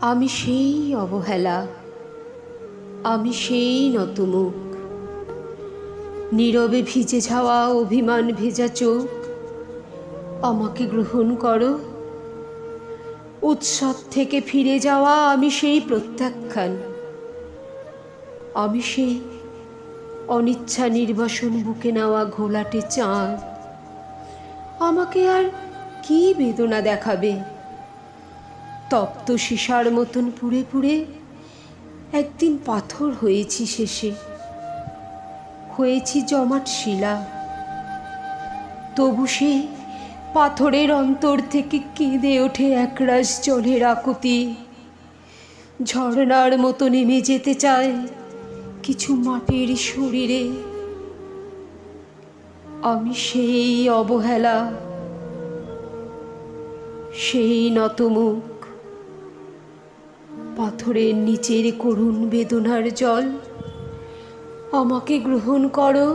আমি সেই অবহেলা, আমি সেই নতমুখ। নীরবে ভিজে যাওয়া অভিমান ভেজা চোখ, আমাকে গ্রহণ করো। উৎসব থেকে ফিরে যাওয়া আমি সেই প্রত্যাখ্যান, আমি সেই অনিচ্ছা নির্বাসন বুকে নেওয়া ঘোলাটে চাঁদ। আমাকে আর কি বেদনা দেখাবে? তপ্ত সীসার মতন পুড়ে পুড়ে একদিন পাথর হয়েছি শেষে। হয়েছি জমাট শিলা। তবু সে পাথরের অন্তর থেকে কেঁদে ওঠে একরাশ জলের আকুতি। ঝর্ণার মতো নেমে যেতে চায় কিছু মাটির শরীরে। আমি সেই অবহেলা, সেই নতমুখ পাথরের নিচের করুণ বেদনার জল। আমাকে গ্রহণ করো।